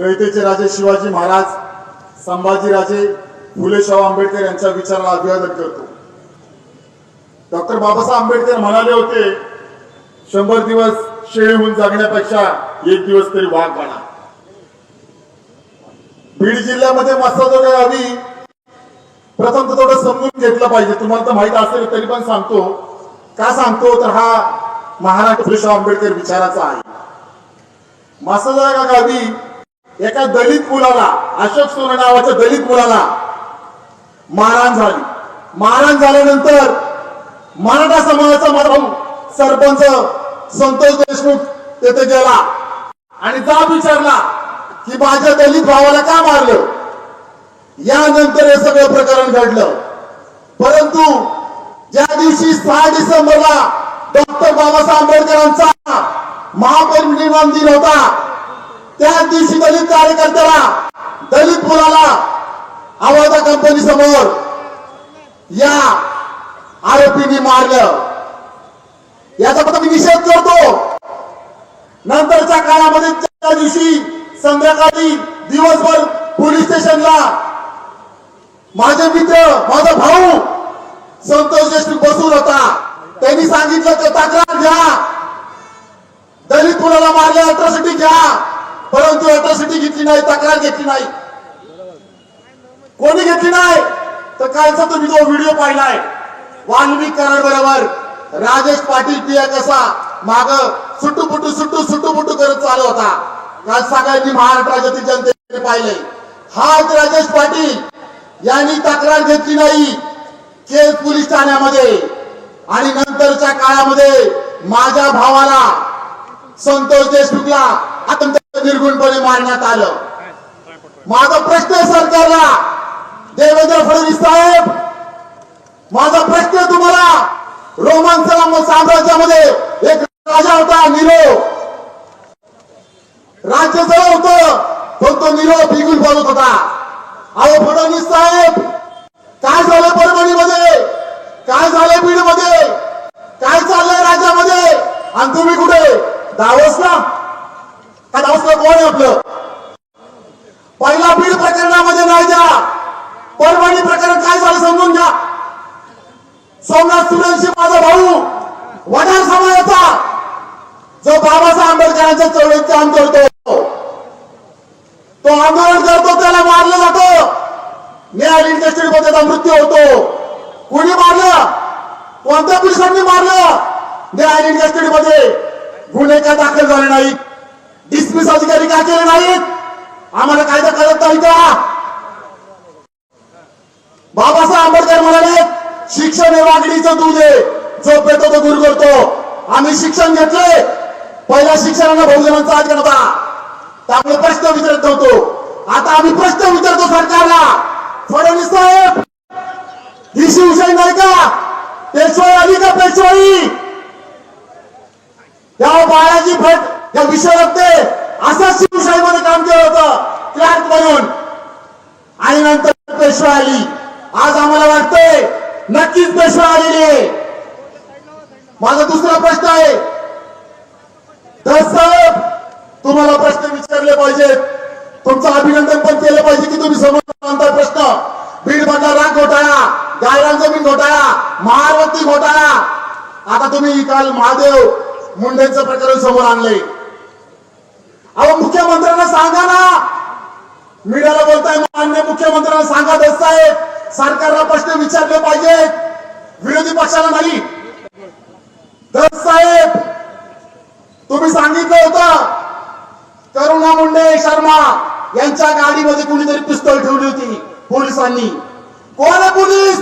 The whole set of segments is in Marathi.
रयतेचे राजे शिवाजी महाराज संभाजीराजे फुले शाहू आंबेडकर यांच्या विचाराला अभिवादन करतो. डॉक्टर बाबासाहेब आंबेडकर म्हणाले होते शंभर दिवस शेळी होऊन जगण्यापेक्षा एक दिवस तरी वाघ बना बीड जिल्ह्यामध्ये मसाजोगा गावी प्रथम तर थोडं समजून घेतलं पाहिजे. तुम्हाला तर माहीत असेल तरी पण सांगतो. का सांगतो? तर हा महाराष्ट्र फुले शाहू आंबेडकर विचाराचा आहे. मासाजागा गावी एका दलित मुलाला अशोक सोने नावाच्या दलित मुलाला मारहाण झाली. मारहाण झाल्यानंतर मराठा समाजाचा माझा सरपंच संतोष देशमुख तेथे गेला आणि जाब विचारला की माझ्या दलित भावाला का मारलं? यानंतर हे सगळं प्रकरण घडलं. परंतु ज्या दिवशी सहा डिसेंबरला डॉक्टर बाबासाहेब आंबेडकरांचा महापरिनिर्वाण दिन होता त्याच दिवशी दलित कार्यकर्त्याला दलित मुलाला आवाजा कंपनी समोर या आरोपींनी मारलं. याचा फक्त मी निषेध करतो. नंतरच्या काळामध्ये त्या दिवशी संध्याकाळी दिवसभर पोलीस स्टेशनला माझे मित्र माझा भाऊ संतोष देशमुख बसून होता. त्यांनी सांगितलं की तक्रार घ्या. दलित मुलाला मारले अट्रॉसिटी घ्या. परंतु अट्रॉसिटी घेतली नाही तक्रार घेतली नाही. कोणी घेतली नाही? तर कालचा तुम्ही तो व्हिडिओ पाहिलाय वाल्मिक कराड बरोबर राजेश पाटील पिया कसा माग सुटू सुट्टू सुटू करत चालू होता. काल सगळ्यांनी महाराष्ट्रातील जनतेने पाहिले. हाच राजेश पाटील यांनी तक्रार घेतली नाही. केस पोलीस ठाण्यामध्ये. आणि नंतरच्या काळामध्ये माझ्या भावाला संतोष देशमुखला आता निर्गुणपणे मारण्यात आलं. माझा प्रश्न आहे सरकारला. देवेंद्र फडणवीस साहेब माझा प्रश्न आहे तुम्हाला. रोमन साम्राज्यामध्ये एक राजा होता निरो. राज्य जवळ होत पण तो निरो बिगुल बोलत होता. अहो फडणवीस साहेब काय झालं परभणीमध्ये? काय झालं बीडमध्ये काय चाललंय राज्यामध्ये? आणि तुम्ही कुठे? दावसला आणि असलं कोण आहे आपलं? पहिला बीड प्रकरणामध्ये नाही द्या. परभणी प्रकरण काय झालं समजून घ्या. सोमनाथ सुरेंशी माझा भाऊ वडार समाजाचा जो बाबासाहेब आंबेडकरांच्या चळवळीत काम करतो. तो आंदोलन करतो त्याला मारलं जातो. न्याय इंडस्ट्री मध्ये त्याचा मृत्यू होतो. कोणी मारलं? कोणत्या पोलिसांनी मारलं? न्याय इंडस्ट्री मध्ये गुन्हे का दाखल झाले नाहीत. डिसमिस अधिकारी का केले नाहीत? आम्हाला कायदा कळत नाही का? बाबासाहेब आंबेडकर म्हणाले शिक्षण हे वाघडीचं दूध आहे. जो पेतो तो दूर करतो. आम्ही शिक्षण घेतले. पहिल्या शिक्षणाला बहुजनांचा अधिकार होता त्यामुळे प्रश्न विचारत नव्हतो. आता आम्ही प्रश्न विचारतो सरकारला. फडणवीस साहेब ही शिवसेना नाही का? पेशवाई आली का पेशवाई? या बाळाजी भट या विश्वरत्ने असंच शिवसाहेबांनी काम केलं होतं क्लार्क म्हणून. आणि नंतर पेशवा आली. आज आम्हाला वाटतंय नक्कीच पेशवा आलेली आहे. माझा दुसरा प्रश्न आहे. साहेब तुम्हाला प्रश्न विचारले पाहिजेत. तुमचं अभिनंदन पण केलं पाहिजे की तुम्ही समोर प्रश्न. बीड मधला राग घोटाळा गायरान जमीन घोटाळा महारवती घोटाळा. आता तुम्ही काल महादेव मुंडेंचं प्रकरण समोर आणले अहो मुख्यमंत्र्यांना सांगा ना. मीडियाला बोलताय मान्य मुख्यमंत्र्यांना सांगा दस साहेब सरकारला प्रश्न विचारले पाहिजे. विरोधी पक्षाला नाही. दस साहेब तुम्ही सांगितलं होतं. करुणा मुंडे शर्मा यांच्या गाडीमध्ये कुणीतरी पिस्तोल ठेवली होती पोलिसांनी. कोण आहे पोलीस?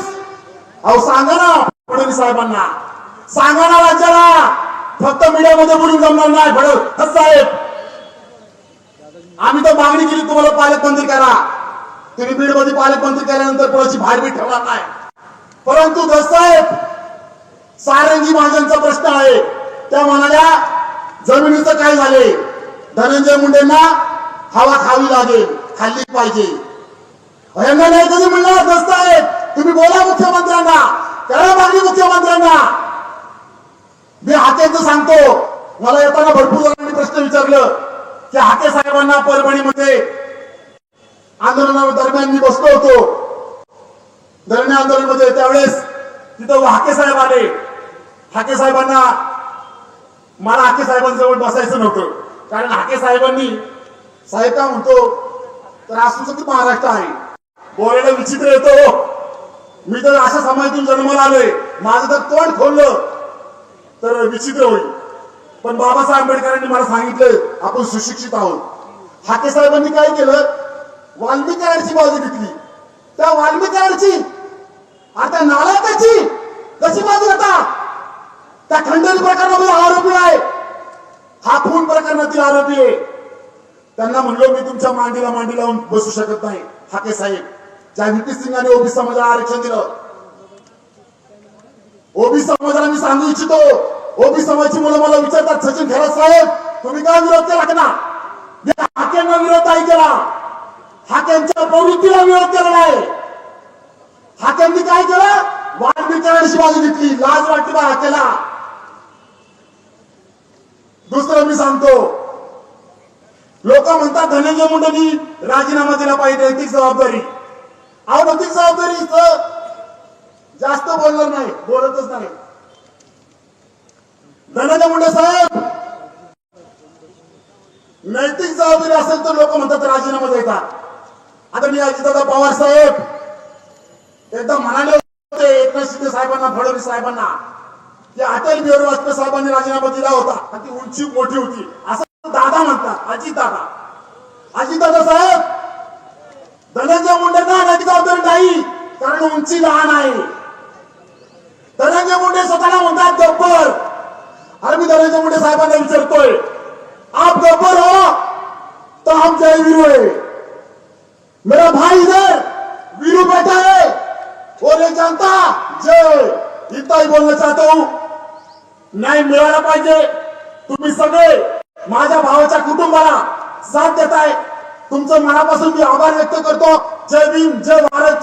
अहो सांगा ना फडणवीस साहेबांना. सांगा ना राज्याला. फक्त मीडियामध्ये बोलून जमणार नाही फडणवीस साहेब. आम्ही तर मागणी केली तुम्हाला पालकमंत्री करा. तुम्ही बीडमध्ये पालकमंत्री केल्यानंतर कोणाची भाडबीड ठेवणार नाही. परंतु दस साहेब सारंगी महाजनचा प्रश्न आहे. त्या म्हणाल्या जमिनीचं काय झाले? धनंजय मुंडेंना हवा खावी लागेल खाल्ली पाहिजे. भयंकर नाही कधी म्हणणार दस्त तुम्ही बोला मुख्यमंत्र्यांना. करा मागणी मुख्यमंत्र्यांना. मी हातेचं सांगतो. मला येताना भरपूर जणांनी प्रश्न विचारलं. त्या हाके साहेबांना परभणीमध्ये आंदोलनादरम्यान मी बसलो होतो. धरणे आंदोलनामध्ये त्यावेळेस तिथं हाके साहेब आले. हाके साहेबांना मला हाके साहेबांजवळ बसायचं नव्हतं. कारण हाके साहेबांनी साहेब का म्हणतो तर असुसंत महाराष्ट्र आहे? बोलायला विचित्र येतो हो. मी तर अशा समाजातून जन्माला आलोय. माझं तर तोंड खोललं. तर विचित्र होईल. पण बाबासाहेब आंबेडकरांनी मला सांगितलं आपण सुशिक्षित आहोत. हाके साहेबांनी काय केलं? वाल्मिकांची बाजू घेतली. त्या वाल्मिकांची आता नालायकाची कशी बाजू आता त्या खंडणी प्रकरणामध्ये आरोपी आहे. हा खून प्रकरणातील आरोपी आहे. त्यांना म्हणलो मी तुमच्या मांडीला मांडी लावून बसू शकत नाही. हाके साहेब ज्या व्ही सिंगाने ओबी समाजाला आरक्षण दिलं. ओबी समाजाला मी सांगू इच्छितो ओबी समाजची मुलं मला विचारतात सचिन खरा साहेब तुम्ही का विरोध केला? का ना मी हाक्यांना विरोध नाही केला. हाक्यांच्या प्रवृत्तीला विरोध केला आहे हाक्यांनी काय केलं? वाल्मिकांची बाजू घेतली. लाज वाटली बा हाकेला दुसरं मी सांगतो. लोक म्हणतात धनंजय मुंडेनी राजीनामा दिला पाहिजे नैतिक जबाबदारी. अहो नैतिक जबाबदारी जास्त बोलणार नाही बोलतच नाही. धनंजय मुंडे साहेब. नैतिक जबाबदारी असेल तर लोक म्हणतात राजीनामा द्यायचा. आता मी अजितदादा पवार साहेब एकदा म्हणाले होते एकनाथ शिंदे साहेबांना फडणवीस साहेबांना की अटल बिहारी वाजपेयी साहेबांनी राजीनामा दिला होता आणि ती उंची मोठी होती. असं दादा म्हणतात अजित दादा. दादा साहेब धनंजय मुंडेंना नैतिक जबाबदारी नाही कारण उंची लहान आहे. धनंजय मुंडे स्वतःला म्हणतात गब्बर अरे मी धनंजय मुंडे साहेबांना विचारतोय आप गब्बर हो तो हम जय वीरू है. मेरा भाई इधर वीरू बैठा है. और ये जनता जय. इतना ही बोलना चाहता हूं। नाही मिळाला पाहिजे. तुम्ही सगळे माझ्या भावाच्या कुटुंबाला साथ देताय. तुमचं मनापासून मी आभार व्यक्त करतो. जय भीम जय भारत